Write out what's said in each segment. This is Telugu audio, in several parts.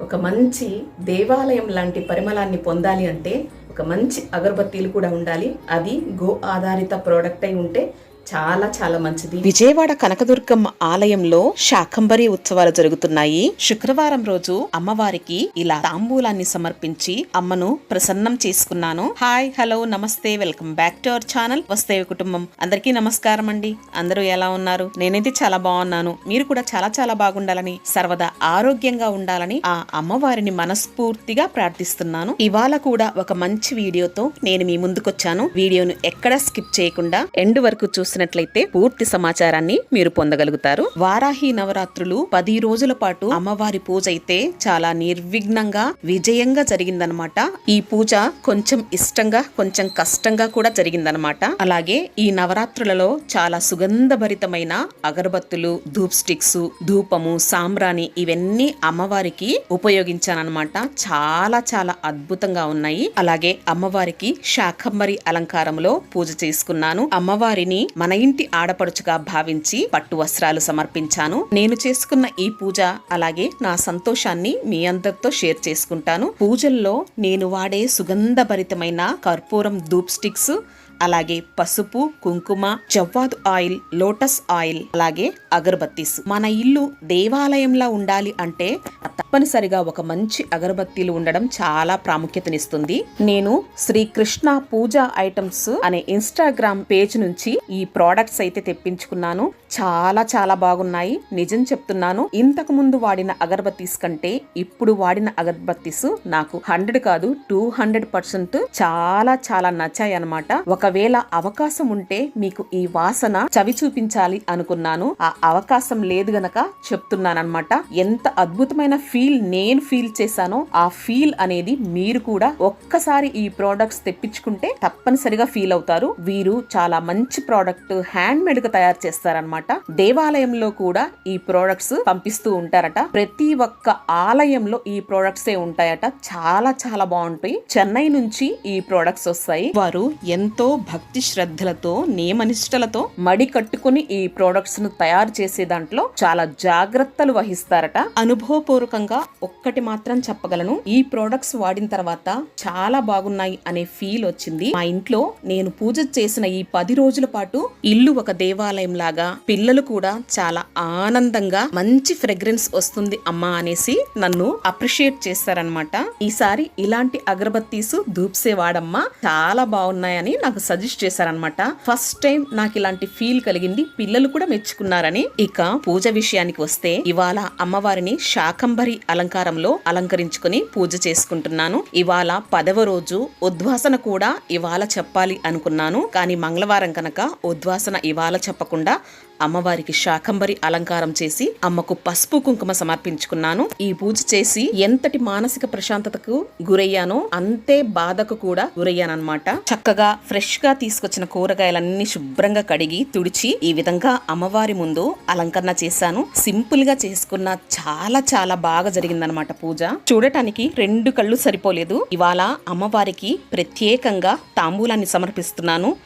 ఒక మంచి దేవాలయం లాంటి పరిమళాన్ని పొందాలి అంటే ఒక మంచి అగరబత్తీలు కూడా ఉండాలి. అది గో ఆధారిత ప్రోడక్ట్ అయి ఉంటే చాలా చాలా మంచిది. విజయవాడ కనకదుర్గమ్మ ఆలయంలో శాకంబరి ఉత్సవాలు జరుగుతున్నాయి. శుక్రవారం రోజు అమ్మవారికి ఇలా తాంబూలాన్ని సమర్పించి అమ్మను ప్రసన్నం చేసుకున్నాను. హాయ్ హలో నమస్తే welcome back to our channel వస్తేవి కుటుంబం. అందరికీ నమస్కారం అండి. అందరూ ఎలా ఉన్నారు? నేనైతే చాలా బాగున్నాను. మీరు కూడా చాలా చాలా బాగుండాలని సర్వదా ఆరోగ్యంగా ఉండాలని ఆ అమ్మవారిని మనస్ఫూర్తిగా ప్రార్థిస్తున్నాను. ఇవాళ కూడా ఒక మంచి వీడియోతో నేను మీ ముందుకొచ్చాను. వీడియోను ఎక్కడ స్కిప్ చేయకుండా ఎండ్ వరకు చూసి చూసినట్లయితే పూర్తి సమాచారాన్ని మీరు పొందగలుగుతారు. వారాహి నవరాత్రులు పది రోజుల పాటు అమ్మవారి పూజ అయితే చాలా నిర్విఘ్నంగా విజయంగా జరిగిందనమాట ఈ పూజ కొంచెం ఇష్టంగా కొంచెం కష్టంగా కూడా జరిగిందనమాట అలాగే ఈ నవరాత్రులలో చాలా సుగంధభరితమైన అగరబత్తులు ధూప్ స్టిక్స్ ధూపము సాంబ్రాణి ఇవన్నీ అమ్మవారికి ఉపయోగించానమాట చాలా చాలా అద్భుతంగా ఉన్నాయి. అలాగే అమ్మవారికి శాకంబరి అలంకారంలో పూజ చేసుకున్నాను. అమ్మవారిని మన ఇంటి ఆడపడుచుగా భావించి పట్టు వస్త్రాలు సమర్పించాను. నేను చేసుకున్న ఈ పూజ అలాగే నా సంతోషాన్ని మీ అందరితో షేర్ చేసుకుంటాను. పూజల్లో నేను వాడే సుగంధభరితమైన కర్పూరం ధూప్ స్టిక్స్ అలాగే పసుపు కుంకుమ జవ్వాదు ఆయిల్ లోటస్ ఆయిల్ అలాగే అగరబత్తీస్. మన ఇల్లు దేవాలయంలా ఉండాలి అంటే తప్పనిసరిగా ఒక మంచి అగరబత్తీలు ఉండడం చాలా ప్రాముఖ్యతనిస్తుంది. నేను శ్రీ కృష్ణ పూజా ఐటమ్స్ అనే ఇన్స్టాగ్రామ్ పేజ్ నుంచి ఈ ప్రోడక్ట్స్ అయితే తెప్పించుకున్నాను. చాలా చాలా బాగున్నాయి. నిజం చెప్తున్నాను ఇంతకు ముందు వాడిన అగరబత్తీస్ కంటే ఇప్పుడు వాడిన అగరబత్తీస్ నాకు హండ్రెడ్ కాదు టూ హండ్రెడ్ పర్సెంట్ చాలా చాలా నచ్చాయి అనమాట ఒక ఒకవేళ అవకాశం ఉంటే మీకు ఈ వాసన చవి చూపించాలి అనుకున్నాను. ఆ అవకాశం లేదు గనక చెప్తున్నానమాట ఎంత అద్భుతమైన ఫీల్ నేను ఫీల్ చేశానో ఆ ఫీల్ అనేది మీరు కూడా ఒక్కసారి ఈ ప్రోడక్ట్స్ తెప్పించుకుంటే తప్పనిసరిగా ఫీల్ అవుతారు. వీరు చాలా మంచి ప్రోడక్ట్ హ్యాండ్ మేడ్గా తయారు చేస్తారనమాట దేవాలయంలో కూడా ఈ ప్రోడక్ట్స్ పంపిస్తూ ఉంటారట. ప్రతి ఒక్క ఆలయంలో ఈ ప్రోడక్ట్స్ ఏ ఉంటాయట. చాలా చాలా బాగుంటాయి. చెన్నై నుంచి ఈ ప్రోడక్ట్స్ వస్తాయి. వారు ఎంతో భక్తి శ్రద్ధలతో నియమనిష్టలతో మడి కట్టుకుని ఈ ప్రోడక్ట్స్ను తయారు చేసే దాంట్లో చాలా జాగ్రత్తలు వహిస్తారట. అనుభవపూర్వకంగా ఒక్కటి మాత్రం చెప్పగలను. ఈ ప్రోడక్ట్స్ వాడిన తర్వాత చాలా బాగున్నాయి అనే ఫీల్ వచ్చింది. మా ఇంట్లో నేను పూజ చేసిన ఈ పది రోజుల పాటు ఇల్లు ఒక దేవాలయం లాగా పిల్లలు కూడా చాలా ఆనందంగా మంచి ఫ్రెగ్రెన్స్ వస్తుంది అమ్మా అనేసి నన్ను అప్రిషియేట్ చేస్తారనమాట ఈసారి ఇలాంటి అగరబత్తీస్ ధూప్సే వాడమ్మా. చాలా బాగున్నాయని నాకు సజెస్ట్ చేశారనమాట ఫస్ట్ టైం నాకు ఇలాంటి ఫీల్ కలిగింది. పిల్లలు కూడా మెచ్చుకున్నారని. ఇక పూజ విషయానికి వస్తే ఇవాళ అమ్మవారిని శాకంబరి అలంకారంలో అలంకరించుకుని పూజ చేసుకుంటున్నాను. ఇవాళ పదవ రోజు ఉద్వాసన కూడా ఇవాళ చెప్పాలి అనుకున్నాను. కానీ మంగళవారం కనుక ఉద్వాసన ఇవాళ చెప్పకుండా అమ్మవారికి శాకంబరి అలంకారం చేసి అమ్మకు పసుపు కుంకుమ సమర్పించుకున్నాను. ఈ పూజ చేసి ఎంతటి మానసిక ప్రశాంతతకు గురయ్యానో అంతే బాధకు కూడా గురయ్యానమాట చక్కగా ఫ్రెష్గా తీసుకొచ్చిన కూరగాయలన్నీ శుభ్రంగా కడిగి తుడిచి ఈ విధంగా అమ్మవారి ముందు అలంకరణ చేశాను. సింపుల్గా చేసుకున్న చాలా చాలా బాగా జరిగిందనమాట పూజ. చూడటానికి రెండు కళ్ళు సరిపోలేదు. ఇవాళ అమ్మవారికి ప్రత్యేకంగా తాంబూలాన్ని సమర్పిస్తున్నాను.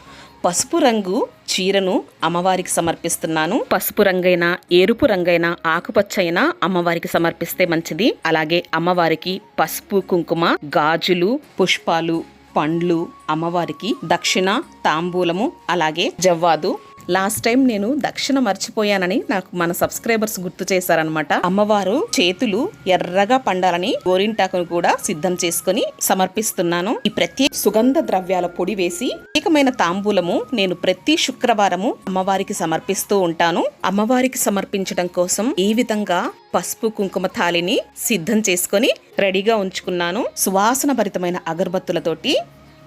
పసుపు రంగు చీరను అమ్మవారికి సమర్పిస్తున్నాను. పసుపు రంగైనా ఎరుపు రంగైనా ఆకుపచ్చ అయినా అమ్మవారికి సమర్పిస్తే మంచిది. అలాగే అమ్మవారికి పసుపు కుంకుమ గాజులు పుష్పాలు పండ్లు అమ్మవారికి దక్షిణ తాంబూలము అలాగే జవ్వాదు లాస్ట్ టైం నేను దక్షిణ మర్చిపోయానని నాకు మన సబ్స్క్రైబర్స్ గుర్తు చేశారనమాట అమ్మవారు చేతులు ఎర్రగా పండాలని గోరింటాకును కూడా సిద్ధం చేసుకుని సమర్పిస్తున్నాను. ఈ ప్రత్యేక సుగంధ ద్రవ్యాల పొడి వేసి ప్రత్యేకమైన తాంబూలము నేను ప్రతి శుక్రవారము అమ్మవారికి సమర్పిస్తూ ఉంటాను. అమ్మవారికి సమర్పించడం కోసం ఈ విధంగా పసుపు కుంకుమ థాలిని సిద్ధం చేసుకొని రెడీగా ఉంచుకున్నాను. సువాసన భరితమైన అగరబత్తులతోటి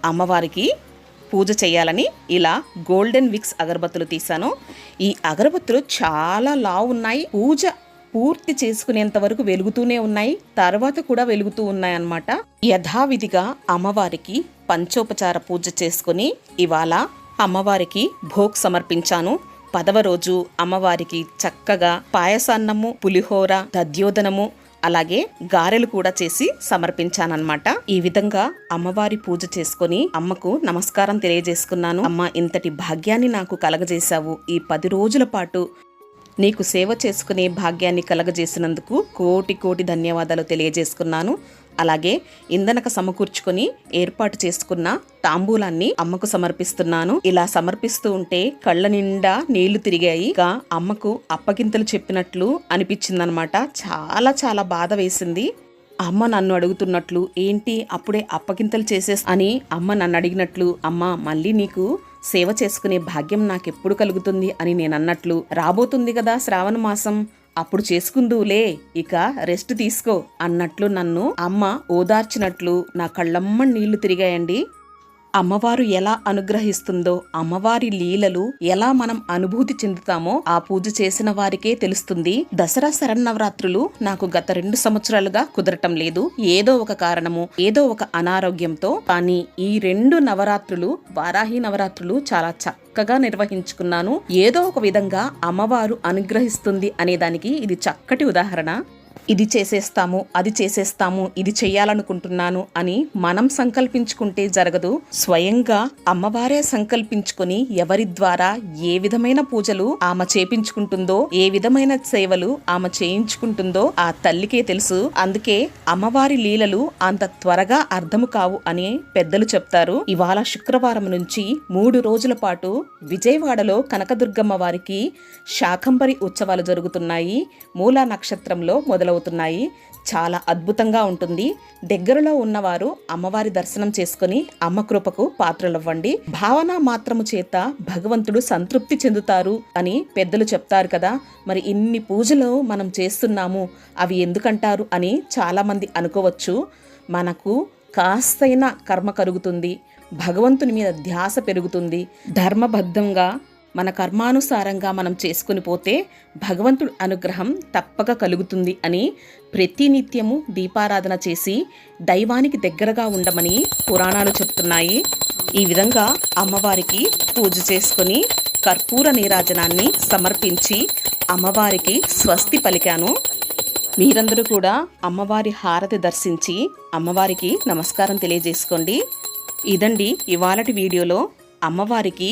అమ్మవారికి పూజ చేయాలని ఇలా గోల్డెన్ విక్స్ అగరబత్తులు తీశాను. ఈ అగరబత్తులు చాలా లావు ఉన్నాయి. పూజ పూర్తి చేసుకునేంత వరకు వెలుగుతూనే ఉన్నాయి. తర్వాత కూడా వెలుగుతూ ఉన్నాయి అన్నమాట యథావిధిగా అమ్మవారికి పంచోపచార పూజ చేసుకుని ఇవాళ అమ్మవారికి భోగ్ సమర్పించాను. పదవ రోజు అమ్మవారికి చక్కగా పాయసాన్నము పులిహోర దద్యోదనము అలాగే గారెలు కూడా చేసి సమర్పించానన్నమాట. ఈ విధంగా అమ్మవారి పూజ చేసుకొని అమ్మకు నమస్కారం తెలియజేసుకున్నాను. అమ్మ ఇంతటి భాగ్యాన్ని నాకు కలగజేశావు. ఈ పది రోజుల పాటు నీకు సేవ చేసుకునే భాగ్యాన్ని కలగజేసినందుకు కోటి కోటి ధన్యవాదాలు తెలియజేసుకున్నాను. అలాగే ఇంధనక సమకూర్చుకొని ఏర్పాటు చేసుకున్న తాంబూలాన్ని అమ్మకు సమర్పిస్తున్నాను. ఇలా సమర్పిస్తూ ఉంటే కళ్ళ నిండా నీళ్ళు తిరిగాయి. ఇక అమ్మకు అప్పగింతలు చెప్పినట్లు అనిపించిందనమాట. చాలా చాలా బాధ వేసింది. అమ్మ నన్ను అడుగుతున్నట్లు ఏంటి అప్పుడే అప్పగింతలు చేసేస్ అని అమ్మ నన్ను అడిగినట్లు అమ్మ మళ్ళీ నీకు సేవ చేసుకునే భాగ్యం నాకెప్పుడు కలుగుతుంది అని నేను అన్నట్లు రాబోతుంది కదా శ్రావణ మాసం. అప్పుడు చేసుకుందువులే ఇక రెస్ట్ తీసుకో అన్నట్లు నన్ను అమ్మ ఓదార్చినట్లు నా కళ్ళమ్మ నీళ్ళు తిరిగాయండి. అమ్మవారు ఎలా అనుగ్రహిస్తుందో అమ్మవారి లీలలు ఎలా మనం అనుభూతి చెందుతామో ఆ పూజ చేసిన వారికే తెలుస్తుంది. దసరా శరన్నవరాత్రులు నాకు గత రెండు సంవత్సరాలుగా కుదరటం లేదు. ఏదో ఒక కారణము ఏదో ఒక అనారోగ్యంతో కానీ ఈ రెండు నవరాత్రులు వారాహి నవరాత్రులు చాలా చక్కగా నిర్వహించుకున్నాను. ఏదో ఒక విధంగా అమ్మవారు అనుగ్రహిస్తుంది అనే దానికి ఇది చక్కటి ఉదాహరణ. ఇది చేసేస్తాము అది చేసేస్తాము ఇది చెయ్యాలనుకుంటున్నాను అని మనం సంకల్పించుకుంటే జరగదు. స్వయంగా అమ్మవారే సంకల్పించుకొని ఎవరి ద్వారా ఏ విధమైన పూజలు ఆమె చేపించుకుంటుందో ఏ విధమైన సేవలు ఆమె చేయించుకుంటుందో ఆ తల్లికే తెలుసు. అందుకే అమ్మవారి లీలలు అంత త్వరగా అర్థము కావు అని పెద్దలు చెప్తారు. ఇవాళ శుక్రవారం నుంచి మూడు రోజుల పాటు విజయవాడలో కనకదుర్గమ్మ వారికి శాకంబరి ఉత్సవాలు జరుగుతున్నాయి. మూలా నక్షత్రంలో మొదలు మొదలవుతున్నాయి. చాలా అద్భుతంగా ఉంటుంది. దగ్గరలో ఉన్నవారు అమ్మవారి దర్శనం చేసుకుని అమ్మ కృపకు పాత్రలవ్వండి. భావన మాత్రము చేత భగవంతుడు సంతృప్తి చెందుతారు అని పెద్దలు చెప్తారు కదా. మరి ఇన్ని పూజలు మనం చేస్తున్నాము అవి ఎందుకంటారు అని చాలామంది అనుకోవచ్చు. మనకు కాస్తైనా కర్మ కలుగుతుంది భగవంతుని మీద ధ్యాస పెరుగుతుంది. ధర్మబద్ధంగా మన కర్మానుసారంగా మనం చేసుకుని పోతే భగవంతుడి అనుగ్రహం తప్పక కలుగుతుంది అని ప్రతినిత్యము దీపారాధన చేసి దైవానికి దగ్గరగా ఉండమని పురాణాలు చెప్తున్నాయి. ఈ విధంగా అమ్మవారికి పూజ చేసుకుని కర్పూర నీరాజనాన్ని సమర్పించి అమ్మవారికి స్వస్తి పలికాను. మీరందరూ కూడా అమ్మవారి హారతి దర్శించి అమ్మవారికి నమస్కారం తెలియజేసుకోండి. ఇదండి ఇవాళటి వీడియోలో అమ్మవారికి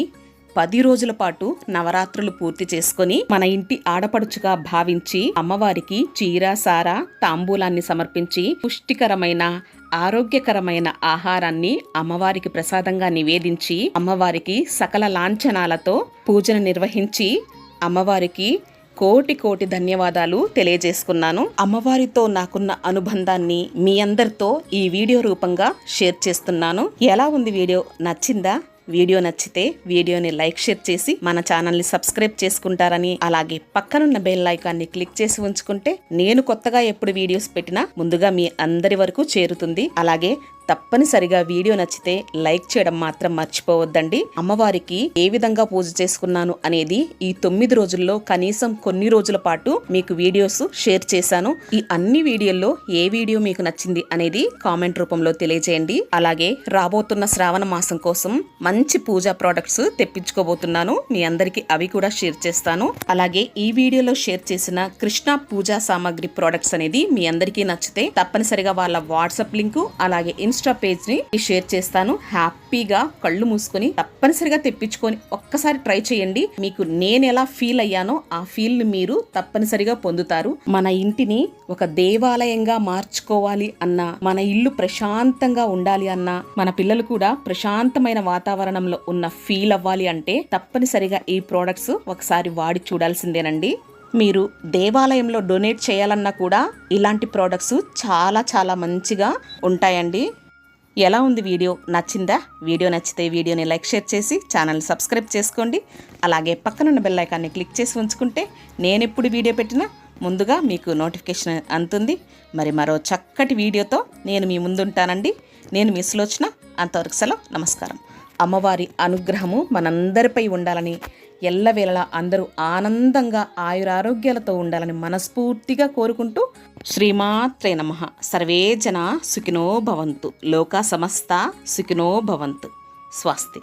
పది రోజుల పాటు నవరాత్రులు పూర్తి చేసుకొని మన ఇంటి ఆడపడుచుగా భావించి అమ్మవారికి చీర సార తాంబూలాన్ని సమర్పించి పుష్టికరమైన ఆరోగ్యకరమైన ఆహారాన్ని అమ్మవారికి ప్రసాదంగా నివేదించి అమ్మవారికి సకల లాంఛనాలతో పూజను నిర్వహించి అమ్మవారికి కోటి కోటి ధన్యవాదాలు తెలియజేసుకున్నాను. అమ్మవారితో నాకున్న అనుబంధాన్ని మీ అందరితో ఈ వీడియో రూపంగా షేర్ చేస్తున్నాను. ఎలా ఉంది వీడియో? నచ్చిందా? వీడియో నచ్చితే వీడియోని లైక్ షేర్ చేసి మన ఛానల్ని సబ్స్క్రైబ్ చేసుకుంటారని అలాగే పక్కనున్న బెల్ ఐకాన్ని క్లిక్ చేసి ఉంచుకుంటే నేను కొత్తగా ఎప్పుడు వీడియోస్ పెట్టినా ముందుగా మీ అందరి వరకు చేరుతుంది. అలాగే తప్పనిసరిగా వీడియో నచ్చితే లైక్ చేయడం మాత్రం మర్చిపోవద్దండి. అమ్మవారికి ఏ విధంగా పూజ చేసుకున్నాను అనేది ఈ తొమ్మిది రోజుల్లో కనీసం కొన్ని రోజుల పాటు మీకు వీడియోస్ షేర్ చేశాను. ఈ అన్ని వీడియోల్లో ఏ వీడియో మీకు నచ్చింది అనేది కామెంట్ రూపంలో తెలియజేయండి. అలాగే రాబోతున్న శ్రావణ మాసం కోసం మంచి పూజా ప్రోడక్ట్స్ తెప్పించుకోబోతున్నాను. మీ అందరికి అవి కూడా షేర్ చేస్తాను. అలాగే ఈ వీడియోలో షేర్ చేసిన కృష్ణ పూజా సామాగ్రి ప్రోడక్ట్స్ అనేది మీ అందరికీ నచ్చితే తప్పనిసరిగా వాళ్ళ వాట్సాప్ లింకు అలాగే ఇన్స్టా పేజ్ని షేర్ చేస్తాను. హ్యాపీగా కళ్ళు మూసుకొని తప్పనిసరిగా తెప్పించుకొని ఒక్కసారి ట్రై చేయండి. మీకు నేను ఎలా ఫీల్ అయ్యానో ఆ ఫీల్ని మీరు తప్పనిసరిగా పొందుతారు. మన ఇంటిని ఒక దేవాలయంగా మార్చుకోవాలి అన్న మన ఇల్లు ప్రశాంతంగా ఉండాలి అన్న మన పిల్లలు కూడా ప్రశాంతమైన వాతావరణంలో ఉన్న ఫీల్ అవ్వాలి అంటే తప్పనిసరిగా ఈ ప్రోడక్ట్స్ ఒకసారి వాడి చూడాల్సిందేనండి. మీరు దేవాలయంలో డొనేట్ చేయాలన్నా కూడా ఇలాంటి ప్రోడక్ట్స్ చాలా చాలా మంచిగా ఉంటాయండి. ఎలా ఉంది వీడియో? నచ్చిందా? వీడియో నచ్చితే వీడియోని లైక్ షేర్ చేసి ఛానల్ సబ్స్క్రైబ్ చేసుకోండి. అలాగే పక్కనున్న బెల్ ఐకాన్ని క్లిక్ చేసి ఉంచుకుంటే నేను ఎప్పుడు వీడియో పెట్టినా ముందుగా మీకు నోటిఫికేషన్ అందుతుంది మరి మరో చక్కటి వీడియోతో నేను మీ ముందుంటానండి. నేను మీ సులోచన. అంతవరకు సెలవు. నమస్కారం. అమ్మవారి అనుగ్రహము మనందరిపై ఉండాలని ఎల్లవేళలా అందరూ ఆనందంగా ఆయురారోగ్యాలతో ఉండాలని మనస్ఫూర్తిగా కోరుకుంటూ శ్రీమాత్రే నమ. సర్వే జన సుఖినో భవంతు. లోక సమస్త సుఖినో భవంతు. స్వస్తి.